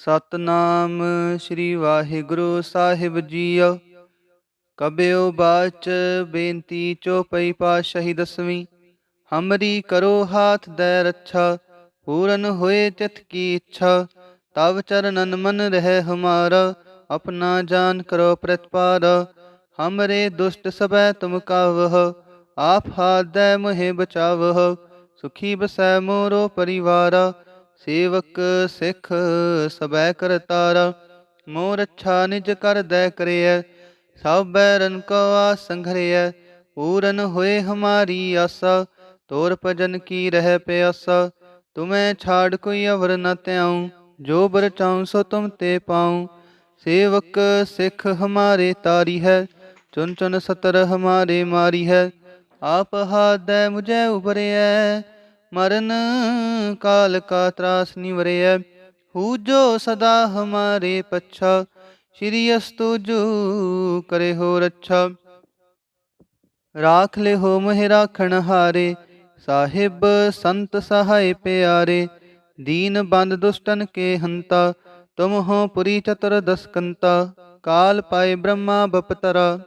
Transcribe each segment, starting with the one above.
ਸਤਨਾਮ ਸ੍ਰੀ ਵਾਹਿਗੁਰੂ ਸਾਹਿਬ ਜੀਓ। ਕਬਿਓ ਬਾਚ ਬੇਨਤੀ ਚੋਪਈ ਪਾਤਸ਼ਾਹੀ ਦਸਵੀਂ। ਹਮਰੀ ਕਰੋ ਹਾਥ ਦੇ ਰੱਛਾ, ਪੂਰਨ ਹੋਏ ਤਿਤ ਕੀ ਇੱਛਾ। ਤਵ ਚਰਨਨ ਮਨ ਰਹਿ ਹਮਾਰਾ, ਆਪਣਾ ਜਾਨ ਕਰੋ ਪ੍ਰਤਪਾਰ। ਹਮਰੇ ਦੁਸ਼ਟ ਸਬੈ ਤੁਮ ਕਾਵਹ, ਆਪ ਹਾਥ ਦੇ ਮੋਹਿ ਬਚਾਵਹ। ਸੁਖੀ ਬਸੈ ਮੋਰੋ ਪਰਿਵਾਰਾ ਸੇਵਕ ਸਿੱਖ ਸਬੈ ਕਰਤਾਰਾ ਮੋਰ ਅੱਛਾ ਨਿਜ ਕਰ ਦੈ ਕਰਿਐ ਸਭ ਬੈਰਨ ਕੋ ਆਸ ਪੂਰਨ ਹੋਏ ਹਮਾਰੀ ਆਸਾ, ਤੋਰ ਭਜਨ ਕੀ ਰਹਿ ਪਿਆਸਾ, ਤੁਮੈ ਛਾੜ ਕੋਈ ਅਵਰ ਨ ਤਿਆਉ ਜੋ ਬਰ ਚਾਉ ਸੋ ਤੁਮ ਤੇ ਪਾਉ, ਸੇਵਕ ਸਿੱਖ ਹਮਾਰੇ ਤਾਰੀ ਹੈ, ਚੁਨ ਚੁਨ ਸਤਰ ਹਮਾਰੇ ਮਾਰੀ ਹੈ, ਆਪ ਹਾਦੈ ਮੁਝੈ ਉਬਰਿਐ ਮਰਨ ਕਾਲ ਕਾ ਤਰਾਸ ਨਿਵਰਿਐ ਹੂ ਜੋ ਸਦਾ ਹਮਾਰੇ ਪੱਛਾ, ਸ਼੍ਰੀ ਅਸਤੁ ਜੂ ਕਰੇ ਹੋ ਰੱਛਾ। ਰਾਖ ਲੈ ਹੋ ਮਹਿ ਰਾਖਣ ਹਾਰੇ, ਸਾਹਿਬ ਸੰਤ ਸਹਾਇ ਪਿਆਰੇ। ਦੀਨ ਬੰਦ ਦੁਸ਼ਟਨ ਕੇ ਹੰਤਾ, ਤੁਮ ਹੋ ਪੁਰੀ ਚਤੁਰ ਦਸਕੰਤਾ। ਕਾਲ ਪਾਏ ਬ੍ਰਹਮਾ ਬਪਤਰਾ,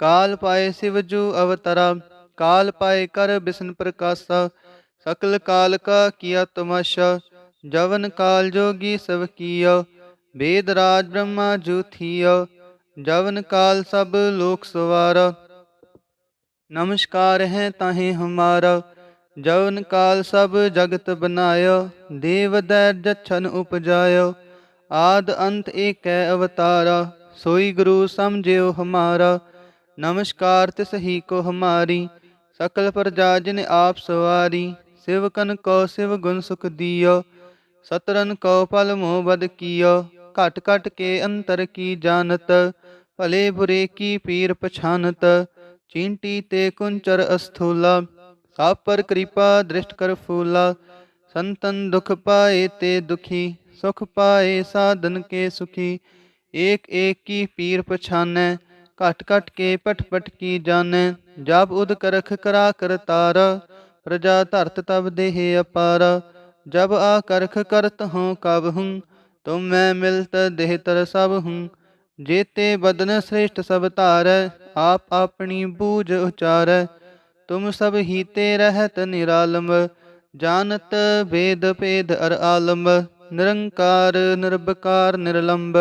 ਕਾਲ ਪਾਏ ਸਿਵ ਜੂ ਅਵਤਰਾ। ਕਾਲ ਪਾਏ ਕਰ ਬਿਸ਼ਨ ਪ੍ਰਕਾਸ਼ਾ, ਸਕਲ ਕਾਲ ਕਾ ਕੀਆ ਤਮਾਸ਼ਾ, ਜਵਨ ਕਾਲ ਜੋਗੀ ਸਭ ਕੀਆ, ਵੇਦ ਰਾਜ ਬ੍ਰਹਮਾ ਜੂਥੀਆ, ਜਵਨ ਕਾਲ ਸਭ ਲੋਕ ਸਵਾਰਾ। ਨਮਸਕਾਰ ਹੈ ਤਾਹੇ ਹਮਾਰਾ, ਜਵਨ ਕਾਲ ਸਭ ਜਗਤ ਬਨਾਇਓ ਦੇਵ ਦੈ ਜਛਨ ਉਪਜਾਇਓ ਆਦ ਅੰਤ ਏਕੈ ਅਵਤਾਰਾ, ਸੋਈ ਗੁਰੂ ਸਮਝਿਓ ਹਮਾਰਾ, ਨਮਸਕਾਰ ਤਿਸ ਹੀ ਕੋ ਹਮਾਰੀ ਸਕਲ ਪ੍ਰਜਾ ਜਿਨ ਆਪ ਸਵਾਰੀ, ਸਿਵਕਨ ਕੋ ਸਿਵ ਗੁਣ ਸੁਖ ਦਿਓ ਸਤਰਨ ਕੋ ਪਲ ਮੋਹ ਬਦ ਕੀਓ, ਘਟ ਘਟ ਕੇ ਅੰਤਰ ਕੀ ਜਾਣਤ, ਭਲੇ ਬੁਰੇ ਕੀ ਪੀਰ ਪਛਾਨਤ, ਚਿੰਟੀ ਤੇ ਕੁੰਚਰ ਅਸਥੂਲਾ, ਸਾਪ ਪਰ ਕਿਰਪਾ ਦ੍ਰਿਸ਼ਟ ਕਰ ਫੂਲਾ, ਸੰਤਨ ਦੁਖ ਪਾਏ ਤੇ ਦੁਖੀ, ਸੁਖ ਪਾਏ ਸਾਧਨ ਕੇ ਸੁਖੀ, ਏਕ ਏਕ ਕੀ ਪੀਰ ਪਛਾਨੈ ਘਟ ਘਟ ਕੇ ਪਟ ਪਟ ਕੀ ਜਾਣੈ ਜਬ ਉਦ ਕਰਖ ਕਰਾ ਕਰਤਾਰ ਪ੍ਰਜਾ ਧਰਤ ਤਬ ਦੇਹ ਅਪਾਰ, ਜਬ ਆ ਕਰਖ ਕਰਤ ਹਉ ਕਬ ਹੂੰ, ਤੁਮ ਮੈਂ ਮਿਲਤ ਦੇਹ ਤਰ ਸਭ ਹੂੰ, ਜੇਤੇ ਬਦਨ ਸ੍ਰੇਸ਼ਟ ਸਭ ਧਾਰੈ, ਆਪ ਆਪਣੀ ਬੂਝ ਉਚਾਰੈ, ਤੁਮ ਸਭ ਹੀ ਤੇ ਰਹਿਤ ਨਿਰਾਲਮ ਜਾਣਤ ਵੇਦ ਭੇਦ ਅਰ ਆਲਮ ਨਿਰੰਕਾਰ ਨਿਰਭਕਾਰ ਨਿਰਲੰਬ,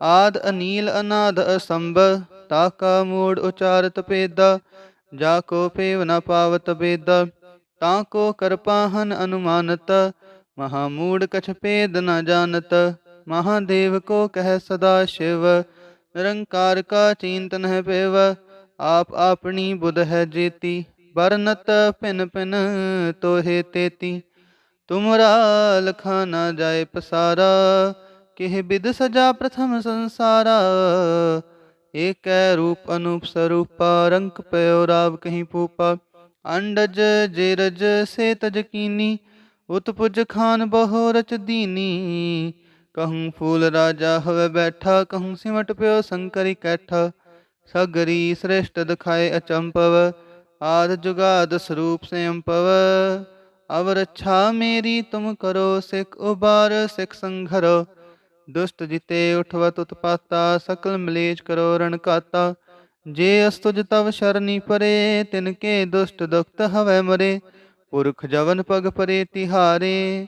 ਆਦ ਅਨੀਲ ਅਨਾਦ ਅਸੰਭ ਤਾ ਕਾ ਮੂੜ ਉਚਾਰਤ ਪੇਦਾ ਜਾ ਕੋ ਪੇਵ ਨ ਪਾਵਤ ਬੇਦਾ ਤਾਂ ਕੋ ਕਰਪਾਹਨ ਅਨੁਮਾਨਤ ਮਹਾਮੂੜ ਕਛ ਭੇਦ ਨ ਜਾਣਤ ਮਹਾਦੇਵ ਕੋ ਕਹਿ ਸਦਾ ਸ਼ਿਵ, ਨਿਰੰਕਾਰ ਕਾ ਚਿੰਤਨ ਹੈ ਪੇਵ, ਆਪ ਆਪਣੀ ਬੁਧ ਹੈ ਜੇਤੀ, ਵਰਨਤ ਭਿਨ ਭਿਨ ਤੋਹੇ ਤੇਤੀ, ਤੁਮਰਾ ਲਖਾ ਨਾ ਜਾਏ ਪਸਾਰਾ, ਕਿਹ ਬਿਦ ਸਜਾ ਪ੍ਰਥਮ ਸੰਸਾਰਾ ਏਕੈ ਰੂਪ ਅਨੂਪ ਸਰੂਪਾ ਰੰਕ ਪਇਓ ਰਾਵ ਕਹੀਂ ਪੂਪਾ ਅੰਡਜ ਜੇਰਜ ਸੇ ਤਜ ਕੀਨੀ, ਉਤਪੁਜ ਖਾਨ ਬਹੁ ਰਚ ਦੀਨੀ। ਕਹੂੰ ਫੂਲ ਰਾਜਾ ਹੋਵੇ ਬੈਠਾ, ਕਹੂੰ ਸਿਮਟ ਪਿਓ ਸੰਕਰੀ ਕੈਠਾ। ਸਗਰੀ ਸ੍ਰੇਸ਼ਟ ਦਿਖਾਏ ਅਚੰਪਵ ਆਦ ਜੁਗਾਦ ਸਰੂਪ ਸੰਪਵ ਅਵਰ ਅੱਛਾ ਮੇਰੀ ਤੁਮ ਕਰੋ, ਸਿਖ ਉਬਾਰ, ਸਿਖ ਸੰਘਰੋ। ਦੁਸ਼ਟ ਜਿਤੇ ਉਠਵਤ ਉਤਪਾਤਾ ਸਕਲ ਮਲੇਜ ਕਰੋ ਰਣਕਾਤਾ ਜੇ ਅਸਤੁਜ ਤਵ ਸ਼ਰਨੀ ਪਰੇ, ਤਿਨ ਕੇ ਦੁਸ਼ਟ ਦੁਖਤ ਹਵੈ ਮਰੇ। ਪੁਰਖ ਜਵਨ ਪਗ ਪਰੇ ਤਿਹਾਰੇ,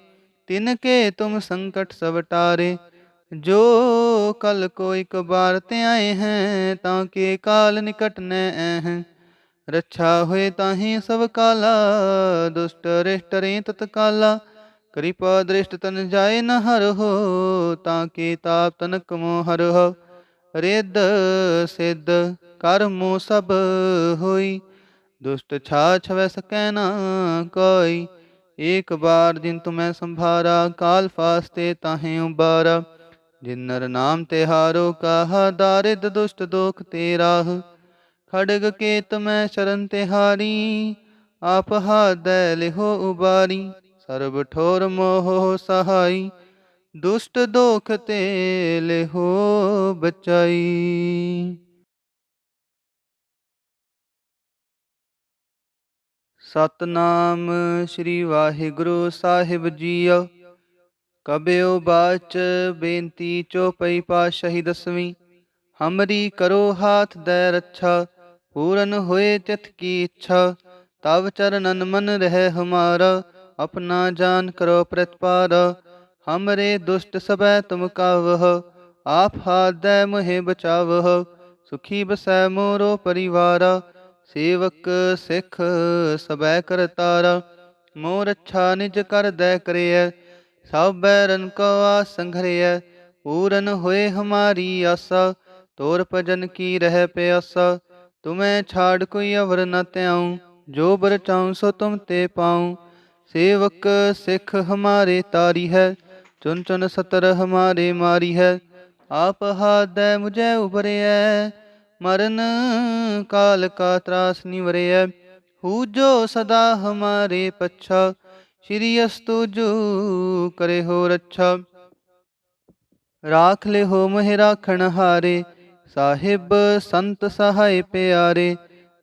ਤਿਨ ਕੇ ਤੁਮ ਸੰਕਟ ਸਵਟਾਰੇ ਜੋ ਕਲ ਕੋ ਇਕ ਬਾਰ ਤੇ ਆਏ ਹੈ, ਤਾਂ ਕੇ ਕਾਲ ਨਿਕਟ ਨੈ ਹੈ ਰੱਛਾ ਹੋਏ ਤਾਹੀ ਸਭ ਕਾਲਾ, ਦੁਸ਼ਟ ਰਿਸ਼ਟ ਰੇ ਤਤਕਾਲਾ। ਕਿਰਪਾ ਦ੍ਰਿਸ਼ਟ ਤਨ ਜਾਏ ਨ ਹਰ ਹੋ, ਤਾਂ ਕੇ ਤਾਪ ਤਨਕ ਮੋ ਹਰ ਹੋ। ਰਿੱਧ ਸਿੱਧ ਕਰਮੋ ਸਭ ਹੋਈ, ਦੁਸ਼ਟ ਛਾ ਛਵੈ ਸਕੈ ਨਾ ਕੋਈ। ਏਕ ਬਾਰ ਜਿਨ ਤੁਮੈ ਸੰਭਾਰਾ, ਕਾਲ ਫਾਸਤੇ ਤਾਹੇ ਉਬਾਰਾ। ਜਿਨ ਨਰ ਨਾਮ ਤੇ ਹਾਰੋ, ਕਾਹਾ ਦਾਰਿਦ ਦੁਸ਼ਟ ਦੋਖ ਤੇਰਾ ਖੜਗ ਕੇਤ ਮੈਂ ਸ਼ਰਨ ਤੇ ਹਾਰੀ, ਆਪ ਹਾਦੈ ਲਿਹੋ ਉਬਾਰੀ। ਸਰਬ ਠੋਰ ਮੋਹ ਸਹਾਈ, ਦੁਸ਼ਟ ਦੋਖ ਤੇ ਲਿਹੋ ਬਚਾਈ। ਸਤਨਾਮ ਸ੍ਰੀ ਵਾਹਿਗੁਰੂ ਸਾਹਿਬ ਜੀਓ, ਕਬਿਓ ਬਾਚ ਬੇਨਤੀ ਚੋਪਈ ਪਾਸ਼ਾਹੀ ਦਸਵੀਂ, ਹਮਰੀ ਕਰੋ ਹਾਥ ਦੈ ਰੱਛਾ, ਪੂਰਨ ਹੋਏ ਚਿਤ ਕੀ ਇੱਛਾ, ਤਵ ਚਰਨਨ ਮਨ ਰਹਿ ਹਮਾਰਾ ਆਪਣਾ ਜਾਨ ਕਰੋ ਪ੍ਰਤਪਾਰ ਹਮਰੇ ਦੁਸ਼ਟ ਸਬੈ ਤੁਮ ਕਾਵਹ, ਆਪ ਹਾਦੈ ਮੋਹਿ ਬਚਾਵਹ, ਸੁਖੀ ਬਸੈ ਮੋਰੋ ਪਰਿਵਾਰ, ਸੇਵਕ ਸਿਖ ਸਬੈ ਕਰਤਾਰਾ ਮੋਰ ਅੱਛਾ ਨਿਜ ਕਰ ਦੈ ਕਰਿਐ ਸਭ ਬੈਰਨ ਕੋ ਆਸ ਪੂਰਨ ਹੋਏ ਹਮਾਰੀ ਆਸਾ, ਤੋਰ ਭਜਨ ਕੀ ਰਹਿ ਪਿਆਸਾ, ਤੁਮੈ ਛਾੜ ਕੋਈ ਅਵਰ ਨ ਤਿਆਉ ਜੋ ਬਰ ਚਾਉ ਸੋ ਤੁਮ ਤੇ ਪਾਉ ਸੇਵਕ ਸਿੱਖ ਹਮਾਰੇ ਤਾਰੀ ਹੈ ਚੁਨ ਚੁਨ ਸਤਰ ਹਮਾਰੇ ਮਾਰੀ ਹੈ। ਆਪ ਹਾਦੈ ਮੁਝੈ ਉਬਰਿਐ ਮਰਨ ਕਾਲ ਕਾ ਤਰਾਸ ਨਿਵਰਿਐ ਹੂ ਜੋ ਸਦਾ ਹਮਾਰੇ ਪੱਛਾ, ਸ਼੍ਰੀ ਅਸਤੁ ਜੂ ਕਰੇ ਹੋ ਰੱਛਾ। ਰਾਖ ਲੈ ਹੋ ਮਹਿ ਰਾਖਣ ਹਾਰੇ, ਸਾਹਿਬ ਸੰਤ ਸਹਾਇ ਪਿਆਰੇ।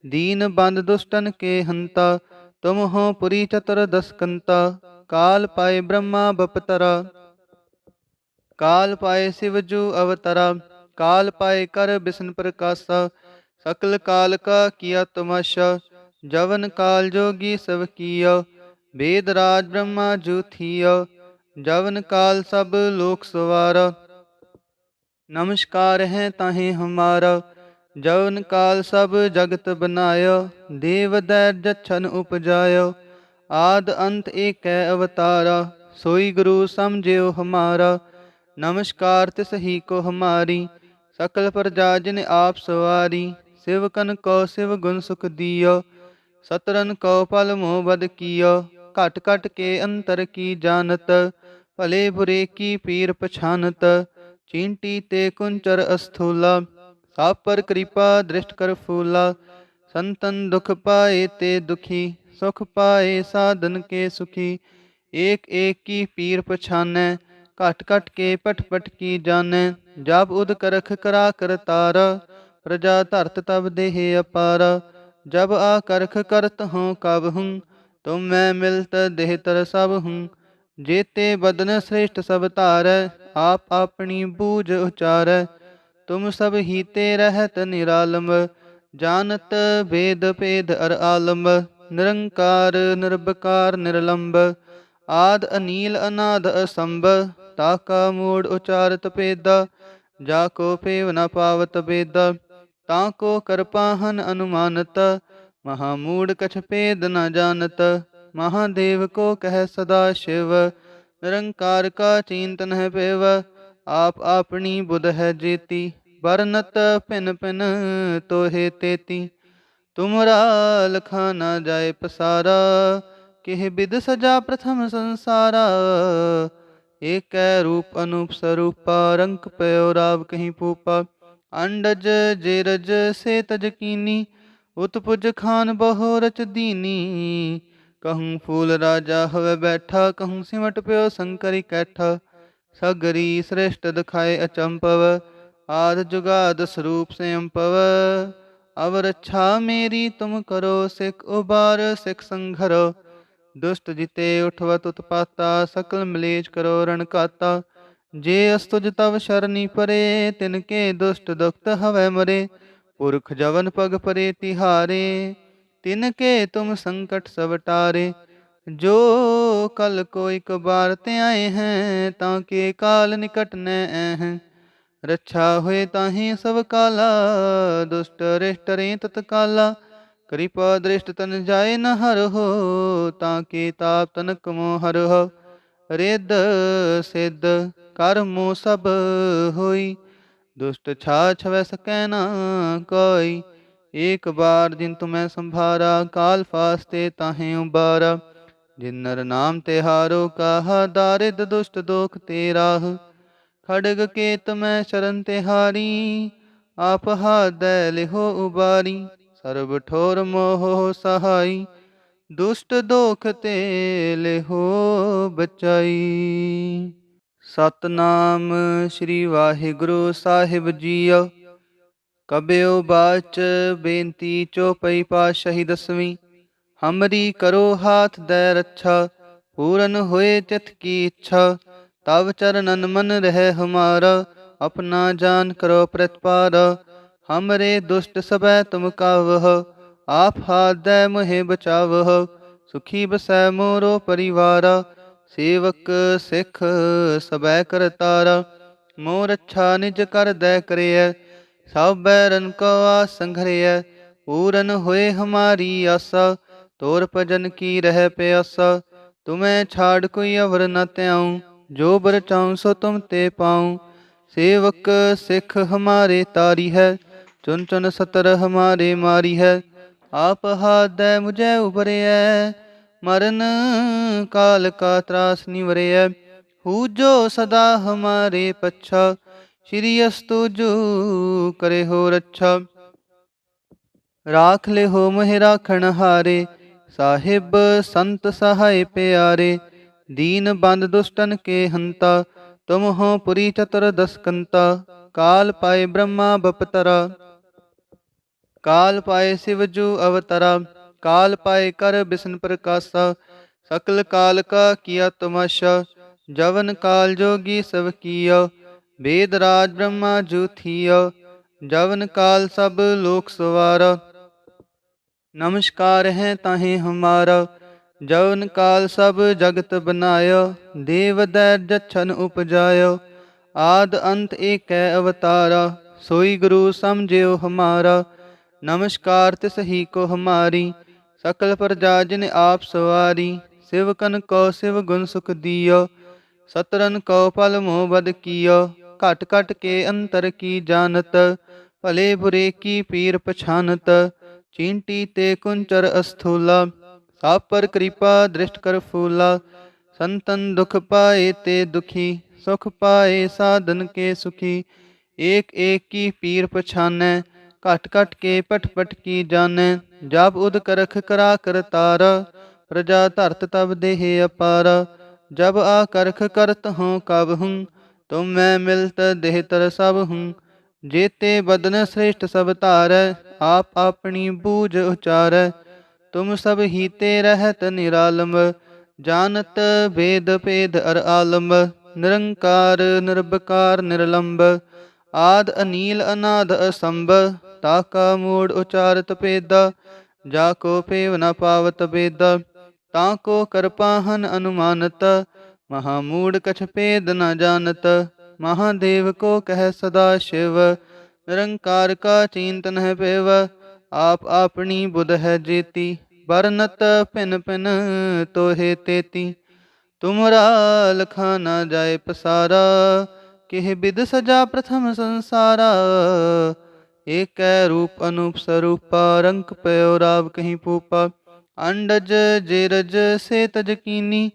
ਦੀਨ ਬੰਦ ਦੁਸ਼ਟਨ ਕੇ ਹੰਤਾ तुम हो पुरी चतुर दसकंता काल पाए ब्रह्मा बपतरा काल पाए शिवजू अवतरा काल पाए कर बिष्ण प्रकाशा सकल काल का किया तमाशा जवन काल जोगी सब किया वेद राज ब्रह्मा जू थिया जवन काल सब लोक सवारा नमस्कार है ताहे हमारा ਜਉਨ ਕਾਲ ਸਭ ਜਗਤ ਬਨਾਇਓ, ਦੇਵ ਦੈ ਜਛਨ ਉਪਜਾਇਓ। ਆਦ ਅੰਤ ਏਕੈ ਅਵਤਾਰਾ, ਸੋਈ ਗੁਰੂ ਸਮਝਿਓ ਹਮਾਰਾ। ਨਮਸਕਾਰ ਤਿਸ ਹੀ ਕੋ ਹਮਾਰੀ, ਸਕਲ ਪ੍ਰਜਾ ਜਿਨ ਆਪ ਸਵਾਰੀ। ਸਿਵਕਨ ਕੋ ਸਿਵ ਗੁਣ ਸੁਖ ਦਿਓ ਸਤਰਨ ਕੋ ਪਲ ਮੋਹ ਬਦ ਕੀਓ। ਘਟ ਘਟ ਕੇ ਅੰਤਰ ਕੀ ਜਾਣਤ, ਭਲੇ ਬੁਰੇ ਕੀ ਪੀਰ ਪਛਾਨਤ। ਚਿੰਟੀ ਤੇ ਕੁੰਚਰ ਅਸਥੂਲਾ ਸਭ ਪਰ ਕਿਰਪਾ ਦ੍ਰਿਸ਼ਟ ਕਰ ਫੂਲਾ ਸੰਤਨ ਦੁਖ ਪਾਏ ਤੇ ਦੁਖੀ ਸੁਖ ਪਾਏ ਸਾਧਨ ਕੇ ਸੁਖੀ ਏਕ ਏਕ ਕੀ ਪੀਰ ਪਛਾਨੈ ਘਟ ਘਟ ਕੇ ਪਟ ਪਟ ਕੀ ਜਾਣੈ ਜਬ ਉਦ ਕਰਖ ਕਰਾ ਕਰਤਾਰ ਪ੍ਰਜਾ ਧਰਤ ਤਬ ਦੇਹ ਅਪਾਰ ਜਬ ਆ ਕਰਖ ਕਰਤ ਹਉ ਕਬ ਹੂੰ ਤੁਮ ਮੈਂ ਮਿਲਤ ਦੇਹ ਤਰ ਸਭ ਹੂੰ ਜੇਤੇ ਬਦਨ ਸ੍ਰੇਸ਼ਟ ਸਭ ਧਾਰੈ ਆਪ ਆਪਣੀ ਬੂਝ ਉਚਾਰੈ ਤੁਮ ਸਭ ਹੀ ਤੇ ਰਹਿਤ ਨਿਰਾਲਮ, ਜਾਣਤ ਭੇਦ ਭੇਦ ਅਰ ਆਲਮ, ਨਿਰੰਕਾਰ, ਨਿਰਭਕਾਰ, ਨਿਰਲੰਬ, ਆਦ ਅਨੀਲ ਅਨਾਦ ਅਸੰਭ ਤਾਕਾ ਮੂੜ ਉਚਾਰਤ ਪੇਦਾ ਜਾ ਕੋ ਪੇਵ ਨ ਪਾਵਤ ਬੇਦਾ ਤਾਂ ਕੋ ਕਰਪਾਹਨ ਅਨੁਮਾਨਤ ਮਹਾਮੂੜ ਕਛ ਪੇਦ ਨ ਜਾਣਤ, ਮਹਾਦੇਵ ਕੋ ਕਹਿ ਸਦਾ ਸ਼ਿਵ, ਨਿਰੰਕਾਰ ਕਾ ਚਿੰਤਨ ਹੈ ਪੇਵ ਆਪ ਆਪਣੀ ਬੁਧ ਹੈ ਜੀਤੀ ਵਰਨਤ ਭਿਨ ਭਿਨ ਤੋਹੇ ਤੇਤੀ। ਤੁਮਰਾ ਲਖਾ ਨਾ ਜਾਏ ਪਸਾਰਾ, ਕਿਹ ਬਿਦ ਸਜਾ ਪ੍ਰਥਮ ਸੰਸਾਰਾ। ਏਕੈ ਰੂਪ ਅਨੂਪ ਸਰੂਪਾ, ਰੰਕ ਪਇਓ ਰਾਵ ਕਹੀਂ ਪੂਪਾ ਅੰਡਜ ਜੇਰਜ ਸੇ ਤਜ ਕੀਨੀ, ਉਤਪੁਜ ਖਾਨ ਬਹੁ ਰਚ ਦੀਨੀ। ਕਹੂੰ ਫੂਲ ਰਾਜਾ ਹੋਵੇ ਬੈਠਾ, ਕਹੂੰ ਸਿਮਟ ਪਿਓ ਸੰਕਰ ਇਕੱਠਾ ਸਗਰੀ ਸ੍ਰੇਸ਼ਟ ਦਿਖਾਏ ਅਚੰਪਵ ਆਦ ਜੁਗਾਦ ਸਰੂਪ ਸੰਪਵ ਅਵ ਰੱਛਾ ਮੇਰੀ ਤੁਮ ਕਰੋ, ਸਿਖ ਉਬਾਰ ਸਿਖ ਸੰਘਰੋ। ਦੁਸ਼ਟ ਜਿਤੇ ਉਠਵਤ ਉਤਪਾਤਾ, ਸਕਲ ਮਲੇਜ ਕਰੋ ਰਣਕਾਤਾ ਜੇ ਅਸਤੁਜ ਤਵ ਸ਼ਰਨੀ ਪਰੇ, ਤਿਨ ਕੇ ਦੁਸ਼ਟ ਦੁਖਤ ਹਵੈ ਮਰੇ। ਪੁਰਖ ਜਵਨ ਪਗ ਪਰੇ ਤਿਹਾਰੇ, ਤਿਨ ਕੇ ਤੁਮ ਸੰਕਟ ਸਵਟਾਰੇ ਜੋ ਕਲ ਕੋ ਇਕ ਬਾਰ ਤੇ ਆਏ ਹੈ, ਤਾਂ ਕੇ ਕਾਲ ਨਿਕਟ ਨੈ ਹੈ ਰੱਛਾ ਹੋਏ ਤਾਹੀ ਸਭ ਕਾਲਾ, ਦੁਸ਼ਟ ਰਿਸ਼ਟ ਰੇ ਤਤ ਕਾਲਾ ਕਿਰਪਾ ਦ੍ਰਿਸ਼ਟ ਤਨ ਜਾਏ ਨ ਹਰ ਹੋ, ਤਾਂ ਕੇ ਤਾਪ ਤਨਕ ਮੋ ਹਰ ਹੋ। ਰਿੱਧ ਸਿੱਧ ਕਰਮੋ ਸਭ ਹੋਈ, ਦੁਸ਼ਟ ਛਾ ਛਵੈ ਸਕੈ ਨਾ ਕੋਈ। ਏਕ ਬਾਰ ਜਿਨ ਤੁਮੈ ਸੰਭਾਰਾ, ਕਾਲ ਫਾਸਤੇ ਤਾਹੇ ਉਬਾਰਾ। ਜਿਨ ਨਰ ਨਾਮ ਤੇ ਹਾਰੋ ਕਾਹਾ, ਦਾਰਿਦ ਦੁਸ਼ਟ ਦੋਖ ਤੇਰਾਹ ਖੜਗ ਕੇਤ ਮੈਂ ਸ਼ਰਨ ਤੇ ਹਾਰੀ, ਆਪ ਹਾਦੈ ਲਿਹੋ ਉਬਾਰੀ। ਸਰਬ ਠੋਰ ਮੋਹ ਸਹਾਈ, ਦੁਸ਼ਟ ਦੋਖ ਤੇ ਲਿਹੋ ਬਚਾਈ। ਸਤਨਾਮ ਸ੍ਰੀ ਵਾਹਿਗੁਰੂ ਸਾਹਿਬ ਜੀਓ, ਕਬਿਓ ਬਾਚ ਬੇਨਤੀ ਚੋਪਈ ਪਾਸ਼ਾਹੀ ਦਸਵੀਂ। ਹਮਰੀ ਕਰੋ ਹਾਥ ਦੈ ਰੱਛਾ ਪੂਰਨ ਹੋਏ ਤਿਤ ਕੀ ਇੱਛਾ ਤਵ ਚਰਨਨ ਮਨ ਰਹਿ ਹਮਾਰਾ ਆਪਣਾ ਜਾਨ ਕਰੋ ਪ੍ਰਤਪਾਰ ਹਮਰੇ ਦੁਸ਼ਟ ਸਭੈ ਤੁਮ ਕਾਵਹ ਆਪ ਹਾਦੈ ਮੋਹਿ ਬਚਾਵਹ ਸੁਖੀ ਬਸੈ ਮੋਰੋ ਪਰਿਵਾਰ ਸੇਵਕ ਸਿਖ ਸਭੈ ਕਰਤਾਰ ਮੋ ਰੱਛਾ ਨਿਜ ਕਰ ਦੈ ਕਰਿਐ ਸਭ ਬੈਰਨ ਕੋ ਆ ਸੰਘਰਿਐ ਪੂਰਨ ਹੋਏ ਹਮਾਰੀ ਆਸਾ ਤੋਰ ਭਜਨ ਕੀ ਰਹਿ ਪਿਆਸਾ, ਤੁਮੈ ਛਾੜ ਕੋਈ ਅਵਰ ਨ ਤਿਆਉ ਜੋ ਬਰ ਚਾਉ ਸੋ ਤੁਮ ਤੇ ਪਾਉ। ਸੇਵਕ ਸਿੱਖ ਹਮਾਰੇ ਤਾਰੀ ਹੈ, ਚੁਨ ਚੁਨ ਸਤਰ ਹਮਾਰੇ ਮਾਰੀ ਹੈ। ਆਪ ਹਾਦੈ ਮੁਝੈ ਉਬਰਿਐ ਮਰਨ ਕਾਲ ਕਾ ਤਰਾਸ ਨਿਵਰਿਐ ਹੂ ਸਦਾ ਹਮਾਰੇ ਪੱਛਾ, ਸ਼੍ਰੀ ਅਸਤੁ ਜੋ ਕਰੇ ਹੋ ਰੱਛਾ। ਰਾਖ ਲੈ ਹੋ ਮਹਿ ਰਾਖਣ ਹਾਰੇ ਸਾਹਿਬ, ਸੰਤ ਸਹਾਇ ਪਿਆਰੇ, ਦੀਨ ਬੰਦ ਦੁਸ਼ਟਨ ਕੇ ਹੰਤਾ ਤੁਮ ਹੋ ਪੁਰੀ ਚਤਰ ਦਸਕੰਤਾ, ਕਾਲ ਪਾਏ ਬ੍ਰਹਮਾ ਬਪਤਰਾ। ਕਾਲ ਪਾਏ ਸਿਵਜੂ ਅਵਤਰਾ, ਕਾਲ ਪਾਏ ਕਰ ਬਿਸ਼ਨ ਪ੍ਰਕਾਸ਼ਾ, ਸਕਲ ਕਾਲ ਕਾ ਕੀਆ ਤਮਾਸ਼ਾ, ਜਵਨ ਕਾਲ ਜੋਗੀ ਸਭ ਕੀਆ, ਵੇਦ ਰਾਜ ਬ੍ਰਹਮਾ ਜੂਥੀਆ ਜਵਨ ਕਾਲ ਸਭ ਲੋਕ ਸਵਾਰਾ। नमस्कार है ताहे हमारा जवन काल सब जगत बनायो देव दैर जछन उपजायो आद अंत एक अवतारा सोई गुरु समझियो हमारा नमस्कार तिस ही को हमारी सकल प्रजा जिन आप सवारी सिवकन को शिव गुण सुख दियो सतरन को पल मोह बद कियो ਘਟ ਘਟ ਕੇ ਅੰਤਰ ਕੀ ਜਾਣਤ ਭਲੇ ਬੁਰੇ ਕੀ ਪੀਰ ਪਛਾਨਤ ਚੀਂਟੀ ਤੇ ਕੁੰਚਰ ਅਸਥੂਲਾ ਸਭ ਪਰ ਕਿਰਪਾ ਦ੍ਰਿਸ਼ਟ ਕਰ ਫੂਲਾ ਸੰਤਨ ਦੁਖ ਪਾਏ ਤੇ ਦੁਖੀ ਸੁਖ ਪਾਏ ਸਾਧਨ ਕੇ ਸੁਖੀ ਏਕ ਏਕ ਕੀ ਪੀਰ ਪਛਾਨੈ ਘਟ ਘਟ ਕੇ ਪਟ ਪਟ ਕੀ ਜਾਣੈ ਜਬ ਉਦ ਕਰਖ ਕਰਾ ਕਰਤਾਰ ਪ੍ਰਜਾ ਧਰਤ ਤਬ ਦੇਹ ਅਪਾਰ ਜਬ ਆ ਕਰਖ ਕਰਤ ਹਉ ਕਬ ਹੂੰ ਤੁਮ ਮੈਂ ਮਿਲਤ ਦੇਹ ਤਰ ਸਭ ਹੂੰ ਜੇਤੇ ਬਦਨ ਸ੍ਰੇਸ਼ਟ ਸਭ ਧਾਰੈ, ਆਪ ਆਪਣੀ ਬੂਝ ਉਚਾਰੈ। ਤੁਮ ਸਭ ਹੀ ਰਹਿਤ ਨਿਰਾਲਮ, ਜਾਣਤ ਭੇਦ ਭੇਦ ਅਰ ਆਲਮ। ਨਿਰੰਕਾਰ, ਨਿਰਭਕਾਰ, ਨਿਰਲੰਬ, ਆਦ ਅਨੀਲ ਅਨਾਦ ਅਸੰਭ ਤਾਕਾ ਮੂੜ ਉਚਾਰਤ ਭੇਦਾ, ਜਾ ਕੋ ਪੇਵ ਨ ਪਾਵਤ ਬੇਦਾ ਤਾ ਕੋ ਕਰਪਾਹਨ ਅਨੁਮਾਨਤ ਮਹਾਮੂੜ ਕਛ ਭੇਦ ਨ ਜਾਣਤ। ਮਹਾਦੇਵ ਕੋ ਕਹਿ ਸਦਾ ਸ਼ਿਵ, ਨਿਰੰਕਾਰ ਕਾ ਚਿੰਤਨ ਹੈ ਪੇਵ, ਆਪ ਆਪਣੀ ਬੁੱਧ ਹੈ ਜੀਤੀ ਬਰਨਤ ਪਿਨ ਪਿਨ ਤੋਹੇ ਤੇਤੀ। ਤੁਮਰਾ ਲਖਾ ਨਾ ਜਾਏ ਪਸਾਰਾ, ਕਿਹ ਬਿਦ ਸਜਾ ਪ੍ਰਥਮ ਸੰਸਾਰਾ। ਏਕੈ ਰੂਪ ਅਨੂਪ ਸਰੂਪਾ, ਰੰਕ ਪਇਓ ਰਾਵ ਕਹੀਂ ਪੂਪਾ। ਅੰਡਜ ਜੇਰਜ ਸੇ ਤਜ ਕੀਨੀ,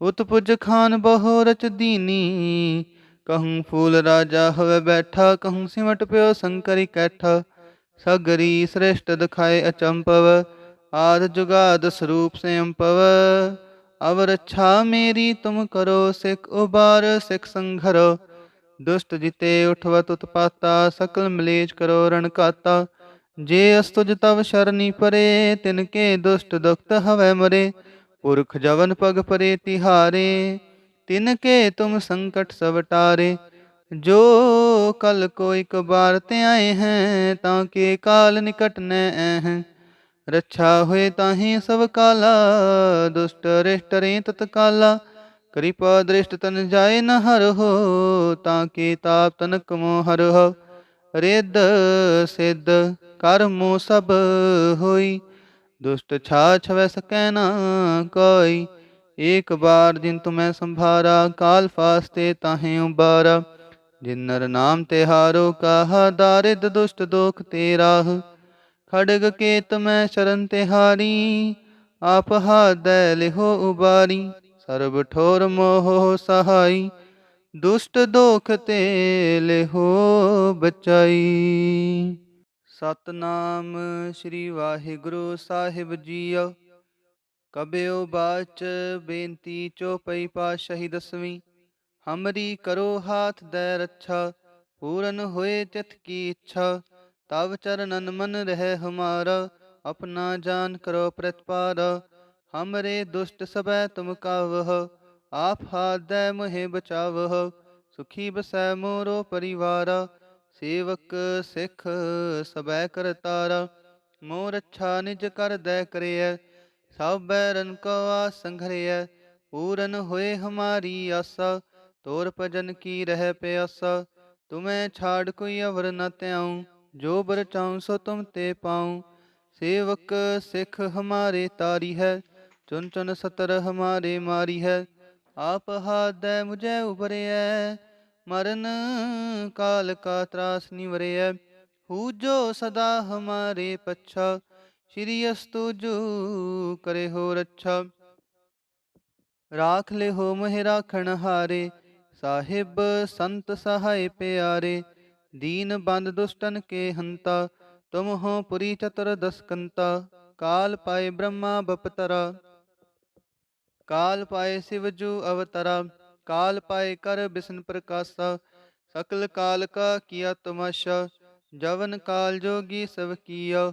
ਉਤਪੁਜ ਖਾਨ ਬਹੁ ਰਚ ਦੀਨੀ। ਕਹੂੰ ਫੂਲ ਰਾਜਾ ਹੋਵੇ ਬੈਠਾ ਕਹੂੰ ਸਿਮਟ ਪਿਓ ਸੰਕਰੀ ਕੈਠਾ ਸਗਰੀ ਸ੍ਰੇਸ਼ਟ ਦਿਖਾਏ ਅਚੰਪਵ ਆਦ ਜੁਗਾਦ ਸਰੂਪ ਸੰਪਵ ਅਵ ਰੱਛਾ ਮੇਰੀ ਤੁਮ ਕਰੋ ਸਿਖ ਉਬਾਰ ਸਿਖ ਸੰਘਰੋ ਦੁਸ਼ਟ ਜਿਤੇ ਉਠਵਤ ਉਤਪਾਤਾ ਸਕਲ ਮਲੇਜ ਕਰੋ ਰਣਕਾਤਾ ਜੇ ਅਸਤੁਜ ਤਵ ਸ਼ਰਨੀ ਪਰੇ ਤਿਨ ਕੇ ਦੁਸ਼ਟ ਦੁਖਤ ਹਵੈ ਮਰੇ ਪੁਰਖ ਜਵਨ ਪਗ ਪਰੇ ਤਿਹਾਰੇ ਤਿਨ ਕੇ ਤੁਮ ਸੰਕਟ ਸਭ ਟਾਰੇ। ਜੋ ਕਲ ਕੋ ਇਕ ਬਾਰ ਤੇ ਆਏ ਹੈ, ਤਾਂ ਕੇ ਕਾਲ ਨਿਕਟ ਨੈ ਹੈ। ਰੱਛਾ ਹੋਏ ਤਾਹੀ ਸਭ ਕਾਲਾ, ਦੁਸ਼ਟ ਰਿਸ਼ਟ ਰੇ ਤਤਕਾਲਾ ਕਿਰਪਾ ਦ੍ਰਿਸ਼ਟ ਤਨ ਜਾਏ ਨ ਹਰ ਹੋ, ਤਾਂ ਕੇ ਤਾਪ ਤਨਕ ਮੋ ਹਰ ਹੋ। ਰਿੱਧ ਸਿੱਧ ਕਰਮੋ ਸਭ ਹੋਈ, ਦੁਸ਼ਟ ਛਾ ਛਵੈ ਸਕੈ ਨਾ ਕੋਈ। ਏਕ ਬਾਰ ਦਿਨ ਤੁਮੈ ਸੰਭਾਰਾ, ਕਾਲ ਫਾਸਤੇ ਤਾਹੇ ਉਬਾਰਾ। ਜਿਨ ਨਰ ਨਾਮ ਤੇ ਹਾਰੋ ਕਾਹਾ, ਦਾਰਿਦ ਦੁਸ਼ਟ ਦੋਖ ਤੇ ਰਾਹ। ਖੜਗ ਕੇ ਤਮੈ ਸ਼ਰਨ ਤੇ ਹਾਰੀ, ਆਪ ਹਾਦੈ ਲਿਹੋ ਉਬਾਰੀ। ਸਰਬ ਠੋਰ ਮੋਹ ਸਹਾਈ, ਦੁਸ਼ਟ ਦੋਖ ਤੇ ਲਿਹੋ ਬਚਾਈ। ਸਤਨਾਮ ਸ੍ਰੀ ਵਾਹਿਗੁਰੂ ਸਾਹਿਬ ਜੀਓ। ਕਬਿਓ ਬਾਚ ਬੇਨਤੀ ਚੋਪਈ ਪਾਸ਼ਹੀ ਦਸਵੀਂ। ਹਮਰੀ ਕਰੋ ਹਾਥ ਦੈ ਰੱਛਾ, ਪੂਰਨ ਹੋਏ ਚਿਤ ਕੀ ਇੱਛਾ। ਤਵ ਚਰਨਨ ਮਨ ਰਹਿ ਹਮਾਰਾ, ਆਪਣਾ ਜਾਨ ਕਰੋ ਪ੍ਰਤਪਾਰ। ਹਮਰੇ ਦੁਸ਼ਟ ਸਬੈ ਤੁਮ ਕਾਵਹ, ਆਪ ਹਾਦੈ ਮੋਹਿ ਬਚਾਵਹ। ਸੁਖੀ ਬਸੈ ਮੋਰੋ ਪਰਿਵਾਰ, ਸੇਵਕ ਸਿੱਖ ਸਬੈ ਕਰਤਾਰਾ। ਮੋਰ ਅੱਛਾ ਨਿਜ ਕਰ ਦੈ ਕਰਿਐ ਸਭ ਰਨ ਕੋ ਆਸੰਘਰਿਆ ਪੂਰਨ ਹੋਏ ਹਮਾਰੀ ਆਸਾ, ਤੋਰ ਭਜਨ ਕੀ ਰਹਿ ਪਿਆਸਾ, ਤੁਮੈ ਛਾੜ ਕੋਈ ਅਵਰ ਨ ਤਿਆਉ ਜੋ ਬਰ ਚਾਉ ਸੋ ਤੁਮ ਤੇ ਪਾਉ। ਸੇਵਕ ਸਿਖ ਹਮਾਰੇ ਤਾਰੀ ਹੈ, ਚੁਨ ਚੁਨ ਸਤਰ ਹਮਾਰੇ ਮਾਰੀ ਹੈ, ਆਪ ਹਾਦੈ ਮੁਝੈ ਉਬਰਿਐ ਮਰਨ ਕਾਲ ਕਾ ਤਰਾਸ ਨਿਵਰਿਐ ਹੂ ਜੋ ਸਦਾ ਹਮਾਰੇ ਪੱਛਾ ਸ੍ਰੀ ਅਸਤੂਜੂ ਕਰੇ ਹੋ ਰੱਛਾ ਰਾਖ ਲੈ ਹੋ ਮਹਿ ਰਾਖਣ ਹਾਰੇ, ਸਾਹਿਬ ਸੰਤ ਸਹਾਇ ਪਿਆਰੇ, ਦੀਨ ਬੰਦ ਦੁਸ਼ਟਨ ਕੇ ਹੰਤਾ, ਤੁਮ ਹੋ ਪੁਰੀ ਚਤੁਰ ਦਸਕੰਤਾ, ਕਾਲ ਪਾਏ ਬ੍ਰਹਮਾ ਬਪਤਰਾ। ਕਾਲ ਪਾਏ ਸਿਵਜੂ ਅਵਤਰਾ, ਕਾਲ ਪਾਏ ਕਰ ਬਿਸ਼ਨ ਪ੍ਰਕਾਸ਼ਾ, ਸਕਲ ਕਾਲ ਕਾ ਕੀਆ ਤਮਾਸ਼ਾ, ਜਵਨ ਕਾਲ ਜੋਗੀ ਸਭ ਕੀਆ।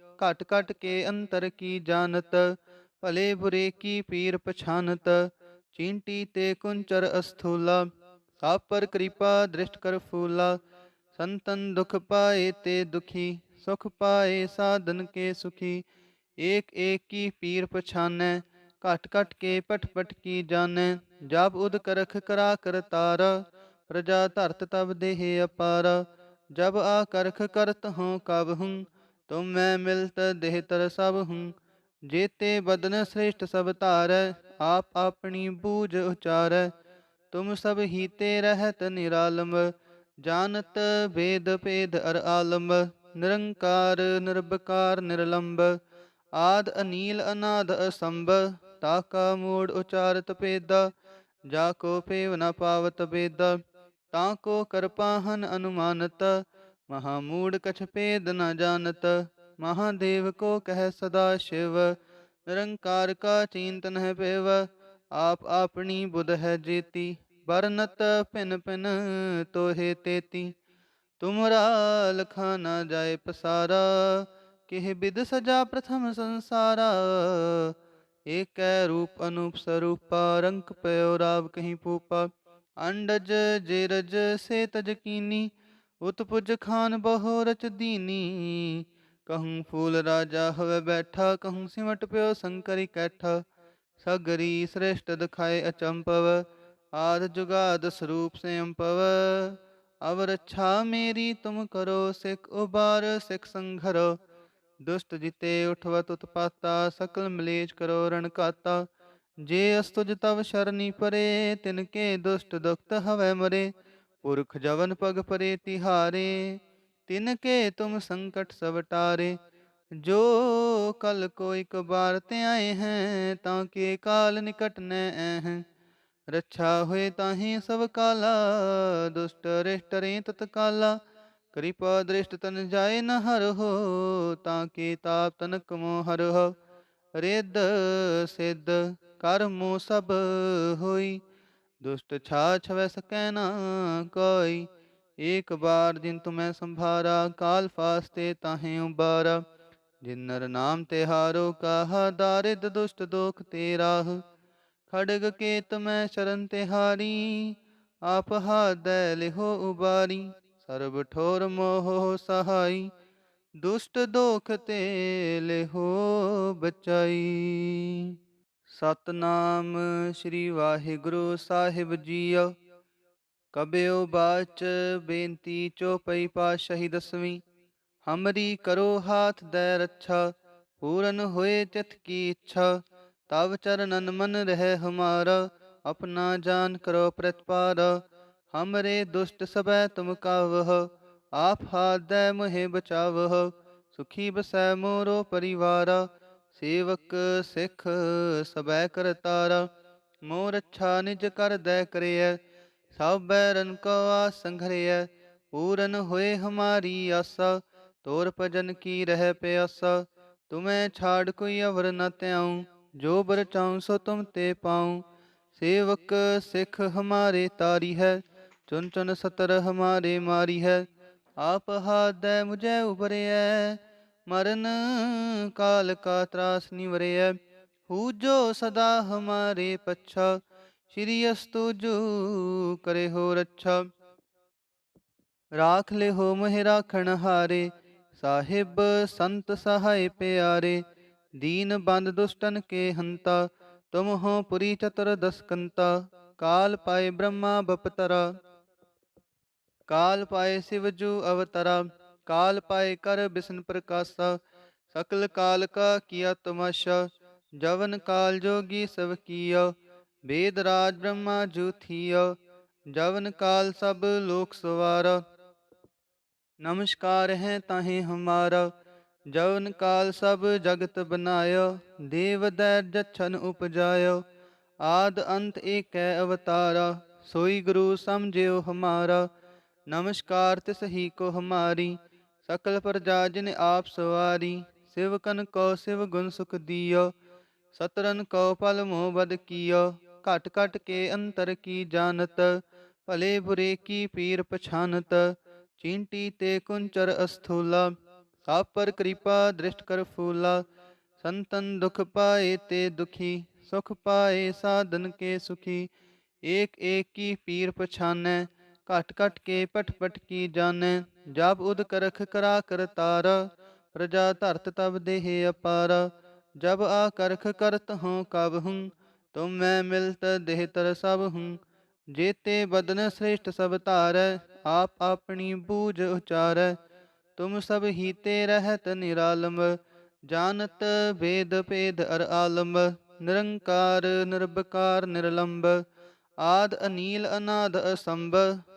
کٹ کٹ کے انتر کی جانت پلے برے کی پیر پچھانت چینٹی تے کنچر استھولا پر کرپا درشت کر فولا سنتن دکھ پائے تے دکھی سکھ پائے سادن کے سکھی ایک ایک کی پیر پچھانے کٹ کٹ کے پٹ پٹ کی جانے جاب اد کرکھ کرا کر تارا پرجا ترت تب دے اپارا جب آ کرکھ کرت ہوں کب ہوں ਕਬ ਹੂੰ ਤੁਮ ਮੈਂ ਮਿਲਤ ਦੇਹ ਤਰ ਸਭ ਹੂੰ, ਜੇਤੇ ਬਦਨ ਸ੍ਰੇਸ਼ਟ ਸਭ ਧਾਰੈ, ਆਪ ਆਪਣੀ ਬੂਝ ਉਚਾਰੈ। ਤੁਮ ਸਭ ਹੀ ਤੇ ਰਹਿਤ ਨਿਰਾਲਮ ਜਾਣਤ ਵੇਦ ਭੇਦ ਅਰ ਆਲਮ ਨਿਰੰਕਾਰ ਨਿਰਭਕਾਰ ਨਿਰਲੰਬ। ਆਦ ਅਨੀਲ ਅਨਾਦ ਅਸੰਭ ਤਾਕਾ ਮੂੜ ਉਚਾਰਤ ਪੇਦਾ ਜਾ ਕੋ ਪੇਵ ਨ ਪਾਵਤ ਬੇਦਾ ਤਾਂ ਕੋ ਕਰਪਾਹਨ ਅਨੁਮਾਨਤ ਮਹਾਮੂੜ ਕਛ ਭੇਦ ਨ ਜਾਣਤ, ਮਹਾਦੇਵ ਕੋ ਕਹਿ ਸਦਾ ਸ਼ਿਵ। ਨਿਰੰਕਾਰ ਕਾ ਚਿੰਤਨ ਹੈ ਪੇਵ ਆਪ ਆਪਣੀ ਬੁਧ ਹੈ ਜੀਤੀ। ਬਰਨਤ ਪਿਨ ਪਿਨ ਤੋਹੇ ਤੇਤੀ। ਤੁਮਰਾ ਲਖਾ ਨਾ ਜਾਏ ਪਸਾਰਾ, ਕਿਹ ਬਿਦ ਸਜਾ ਪ੍ਰਥਮ ਸੰਸਾਰਾ। ਏਕੈ ਰੂਪ ਅਨੂਪ ਸਰੂਪਾ ਰੰਕ ਪਇਓ ਰਾਵ ਕਹੀਂ ਪੂਪਾ ਅੰਡਜ ਜੇਰਜ ਸੇ ਤਜ ਕੀਨੀ ਉਤਪੁਜ ਖਾਨ ਬਹੁ ਰਚ ਦੀਨੀ। ਕਹੂੰ ਫੂਲ ਰਾਜਾ ਹੋਵੇ ਬੈਠਾ, ਕਹੂੰ ਸਿਮਟ ਪਿਓ ਸੰਕਰੀ ਕੈਠਾ। ਸਗਰੀ ਸ੍ਰੇਸ਼ਟ ਦਿਖਾਏ ਅਚੰਪਵ ਆਦ ਜੁਗਾਦ ਸਰੂਪ ਸੰਪਵ ਅਵ ਰੱਛਾ ਮੇਰੀ ਤੁਮ ਕਰੋ, ਸਿਖ ਉਬਾਰ, ਸਿਖ ਸੰਘਰੋ। ਦੁਸ਼ਟ ਜਿਤੇ ਉਠਵਤ ਉਤਪਾਤਾ, ਸਕਲ ਮਲੇਜ ਕਰੋ ਰਣਕਾਤਾ ਜੇ ਅਸਤੁਜ ਤਵ ਸ਼ਰਨੀ ਪਰੇ, ਤਿਨ ਕੇ ਦੁਸ਼ਟ ਦੁਖਤ ਹਵੈ ਮਰੇ। ਪੁਰਖ ਜਵਨ ਪਗ ਪਰੇ ਤਿਹਾਰੇ, ਤਿਨ ਕੇ ਤੁਮ ਸੰਕਟ ਸਵਟਾਰੇ ਜੋ ਕਲ ਕੋ ਇਕ ਬਾਰ ਤੇ ਆਏ ਹੈ, ਤਾਂ ਕੇ ਕਾਲ ਨਿਕਟ ਨੈ ਹੈ। ਰੱਛਾ ਹੋਏ ਤਾਹੀ ਸਭ ਕਾਲਾ, ਦੁਸ਼ਟ ਰਿਸ਼ਟ ਰੇ ਤਤ ਕਾਲਾ ਕਿਰਪਾ ਦ੍ਰਿਸ਼ਟ ਤਨ ਜਾਏ ਨ ਹਰ ਹੋ, ਤਾਂ ਕੇ ਤਾਪ ਤਨਕ ਮੋ ਹਰ ਹੋ। ਰਿੱਧ ਸਿੱਧ ਕਰਮੋ ਸਭ ਹੋਈ। ਦੁਸ਼ਟ ਛਾ ਛਵੈ ਸਕੈ ਨਾ ਕੋਈ। ਏਕ ਬਾਰ ਜਿਨ ਤੁਮੈ ਸੰਭਾਰਾ, ਕਾਲ ਫਾਸਤੇ ਤਾਹੇ ਉਬਾਰਾ। ਜਿਨ ਨਰ ਨਾਮ ਤੇ ਹਾਰੋ, ਕਾਹਾ ਦਾਰਿਦ ਦੁਸ਼ਟ ਦੋਖ ਤੇਰਾ। ਖੜਗ ਕੇਤ ਮੈਂ ਸ਼ਰਨ ਤੇ ਹਾਰੀ, ਆਪ ਹਾਦੈ ਲਿਹੋ ਉਬਾਰੀ। ਸਰਬ ਠੋਰ ਮੋਹ ਸਹਾਈ, ਦੁਸ਼ਟ ਦੋਖ ਤੇ ਲਿਹੋ ਬਚਾਈ। ਸਤਨਾਮ ਸ੍ਰੀ ਵਾਹਿਗੁਰੂ ਸਾਹਿਬ ਜੀਓ। ਕਬਿਓ ਬਾਚ ਬੇਨਤੀ ਚੋਪਈ ਪਾਸ਼ਹੀ ਦਸਵੀਂ। ਹਮਰੀ ਕਰੋ ਹਾਥ ਦੈ ਰੱਛਾ, ਪੂਰਨ ਹੋਏ ਚਿਤ ਕੀ ਇੱਛਾ। ਤਵ ਚਰਨਨ ਮਨ ਰਹਿ ਹਮਾਰਾ, ਆਪਣਾ ਜਾਨ ਕਰੋ ਪ੍ਰਤਪਾਰ। ਹਮਰੇ ਦੁਸ਼ਟ ਸਬੈ ਤੁਮ ਕਾਵਹ, ਆਪ ਹਾਦੈ ਮੋਹਿ ਬਚਾਵਹ। ਸੁਖੀ ਬਸੈ ਮੋਰੋ ਪਰਿਵਾਰਾ ਸੇਵਕ ਸਿੱਖ ਸਬੈ ਕਰਤਾਰਾ ਮੋਰ ਅੱਛਾ ਨਿਜ ਕਰ ਦੈ ਕਰਿਐ ਸਭ ਬੈਰਨ ਕੋ ਸੰਘਰਿਐ, ਪੂਰਨ ਹੋਏ ਹਮਾਰੀ ਆਸਾ, ਤੋਰ ਭਜਨ ਕੀ ਰਹਿ ਪਿਆਸਾ, ਤੁਮੈ ਛਾੜ ਕੋਈ ਅਵਰ ਨ ਤਿਆਉ ਜੋ ਬਰ ਚਾਉ ਸੋ ਤੁਮ ਤੇ ਪਾਉ, ਸੇਵਕ ਸਿੱਖ ਹਮਾਰੇ ਤਾਰੀ ਹੈ, ਚੁਨ ਚੁਨ ਸਤਰ ਹਮਾਰੇ ਮਾਰੀ ਹੈ, ਆਪ ਹਾਦੈ ਮੁਝੈ ਉਬਰਿਐ ਮਰਨ ਕਾਲ ਕਾ ਤਰਾਸ ਨਿਵਰਿਐ ਹੂ ਜੋ ਸਦਾ ਹਮਾਰੇ ਪੱਛਾ, ਸ਼੍ਰੀ ਅਸਤੁ ਜੋ ਕਰੇ ਹੋ ਰੱਛਾ। ਰਾਖ ਲੈ ਹੋ ਮਹਿ ਰਾਖਣ ਹਾਰੇ, ਸਾਹਿਬ ਸੰਤ ਸਹਾਇ ਪਿਆਰੇ। ਦੀਨ ਬੰਦ ਦੁਸ਼ਟਨ ਕੇ ਹੰਤਾ, ਤੁਮ ਹੋ ਪੁਰੀ ਚਤੁਰ ਦਸਕੰਤਾ। ਕਾਲ ਪਾਏ ਬ੍ਰਹਮਾ ਬਪਤਰਾ, ਕਾਲ ਪਾਏ ਸਿਵ ਜੂ ਅਵਤਰਾ। ਕਾਲ ਪਾਏ ਕਰ ਬਿਸਨ ਪ੍ਰਕਾਸ਼ਾ, ਸਕਲ ਕਾਲ ਕਾ ਕੀਆ ਤਮਾਸ਼ਾ, ਜਵਨ ਕਾਲ ਜੋਗੀ ਸਭ ਕੀਆ, ਵੇਦ ਰਾਜ ਬ੍ਰਹਮਾ ਜੂਥੀਆ ਜਵਨ ਕਾਲ ਸਭ ਲੋਕ ਸਵਾਰਾ। ਨਮਸਕਾਰ ਹੈ ਤਾਹੇ ਹਮਾਰਾ, ਜਵਨ ਕਾਲ ਸਭ ਜਗਤ ਬਨਾਇਓ ਦੇਵ ਦੈ ਜਛਨ ਉਪਜਾਇਓ ਆਦ ਅੰਤ ਏਕੈ ਅਵਤਾਰਾ, ਸੋਈ ਗੁਰੂ ਸਮਝਿਓ ਹਮਾਰਾ, ਨਮਸਕਾਰ ਤਿਸ ਹੀ ਕੋ ਹਮਾਰੀ سکل پر جاجن آپ سواری شیو کن کون سکھ دترن کو پل موبد کٹ کٹ کے انتر کی جانت پلے برے کی پیر پچھانت چینٹی تے کنچر استھولا سا پر کرپا دش کر فولا سنتن دکھ پائے تے دکھی سکھ پائے سن کے سکھی ایک ایک کی پیر پچھانے ਘਟ ਘਟ ਕੇ ਪਟ ਪਟ ਕੀ ਜਾਣੈ? ਜਬ ਉਦ ਕਰਖ ਕਰਾ ਕਰ ਤਾਰ, ਪ੍ਰਜਾ ਧਰਤ ਤਬ ਦੇਹ ਅਪਾਰ। ਜਬ ਆ ਕਰਖ ਕਰਤ ਹਉ ਕਬ ਹੂੰ, ਤੁਮ ਮੈਂ ਮਿਲਤ ਦੇਹ ਤਰ ਸਭ ਹੂੰ। ਜੇਤੇ ਬਦਨ ਸ੍ਰੇਸ਼ਟ ਸਭ ਧਾਰੈ, ਆਪ ਆਪਣੀ ਬੂਝ ਉਚਾਰੈ। ਤੁਮ ਸਭ ਹੀ ਤੇ ਰਹਿਤ ਨਿਰਾਲਮ ਜਾਣਤ ਵੇਦ ਭੇਦ ਅਰ ਆਲਮ ਨਿਰੰਕਾਰ, ਨਿਰਭਕਾਰ, ਨਿਰਲੰਬ। ਆਦ ਅਨੀਲ ਅਨਾਦ ਅਸੰਭ।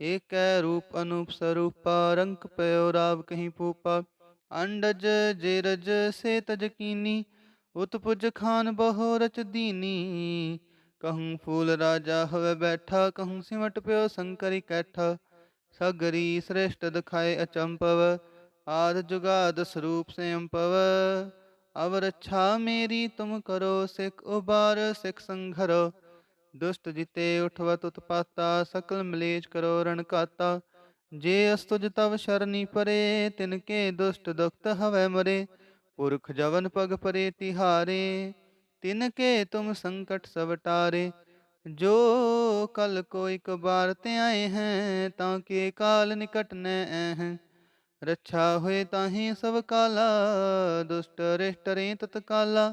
ਏਕੈ ਰੂਪ ਅਨੂਪ ਸਰੂਪਾ ਰੰਕ ਪਇਓ ਰਾਵ ਕਹੀਂ ਪੂਪਾ ਅੰਡਜ ਜੇਰਜ ਸੇ ਤਜ ਕੀਨੀ, ਉਤਪੁਜ ਖਾਨ ਬਹੁ ਰਚ ਦੀਨੀ। ਕਹੂੰ ਫੂਲ ਰਾਜਾ ਹੋਵੇ ਬੈਠਾ, ਕਹੂੰ ਸਿਮਟ ਪਿਓ ਸੰਕਰੀ ਕੈਠਾ, ਸਗਰੀ ਸ੍ਰੇਸ਼ਟ ਦਿਖਾਏ ਅਚੰਪਵ ਆਦ ਜੁਗਾਦ ਸਰੂਪ ਸੰਪਵ ਅਵ ਰੱਛਾ ਮੇਰੀ ਤੁਮ ਕਰੋ, ਸਿਖ ਉਬਾਰ, ਸਿਖ ਸੰਘਰੋ ਦੁਸ਼ਟ ਜਿਤੇ ਉਠਵਤ ਉਤਪਾਤਾ ਸਕਲ ਮਲੇਜ ਕਰੋ ਰਣਕਾਤਾ ਜੇ ਅਸਤੁਜ ਤਵ ਸ਼ਰਨੀ ਪਰੇ ਤਿਨ ਕੇ ਦੁਸ਼ਟ ਦੁਖਤ ਹਵੈ ਮਰੇ। ਪੁਰਖ ਜਵਨ ਪਗ ਪਰੇ ਤਿਹਾਰੇ ਤਿਨ ਕੇ ਤੁਮ ਸੰਕਟ ਸਭ ਟਾਰੇ। ਜੋ ਕਲ ਕੋ ਇਕ ਬਾਰ ਤੇ ਆਏ ਹੈ, ਤਾਂ ਕੇ ਕਾਲ ਨਿਕਟ ਨੈ ਹੈ। ਰੱਛਾ ਹੋਏ ਤਾਹੀ ਸਭ ਕਾਲਾ, ਦੁਸ਼ਟ ਰਿਸ਼ਟ ਰੇ ਤਤਕਾਲਾ।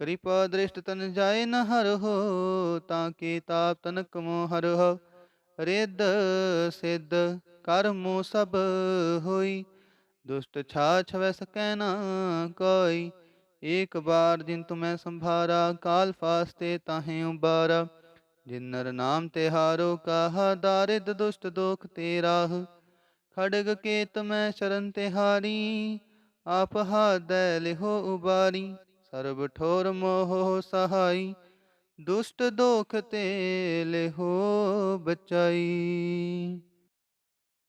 ਕਿਰਪਾ ਦ੍ਰਿਸ਼ਟ ਤਨ ਜਾਏ ਨ ਹਰ ਹੋ, ਤਾਂ ਕੇ ਤਾਪ ਤਨਕ ਮੋ ਹਰ ਹੋ। ਰਿੱਧ ਸਿੱਧ ਕਰਮੋ ਸਭ ਹੋਈ, ਦੁਸ਼ਟ ਛਾ ਛਵੈ ਸਕੈ ਨਾ ਕੋਈ। ਏਕ ਬਾਰ ਜਿਨ ਤੁਮੈ ਸੰਭਾਰਾ, ਕਾਲ ਫਾਸਤੇ ਤਾਹੇ ਉਬਾਰਾ। ਜਿਨ ਨਰ ਨਾਮ ਤੇ ਹਾਰੋ, ਕਾਹਾ ਦਾਰਿਦ ਦੁਸ਼ਟ ਦੋਖ ਤੇ ਰਾਹ ਖੜਗ ਕੇ ਤਮੈ ਸ਼ਰਨ ਤੇ ਹਾਰੀ, ਆਪ ਹਾਦੈ ਲਿਹੋ ਉਬਾਰੀ। ਸਰਬ ਠੋਰ ਮੋਹ ਸਹਾਈ ਦੁਸ਼ਟ ਦੋਖ ਤੇ ਲਿਹੋ ਬਚਾਈ।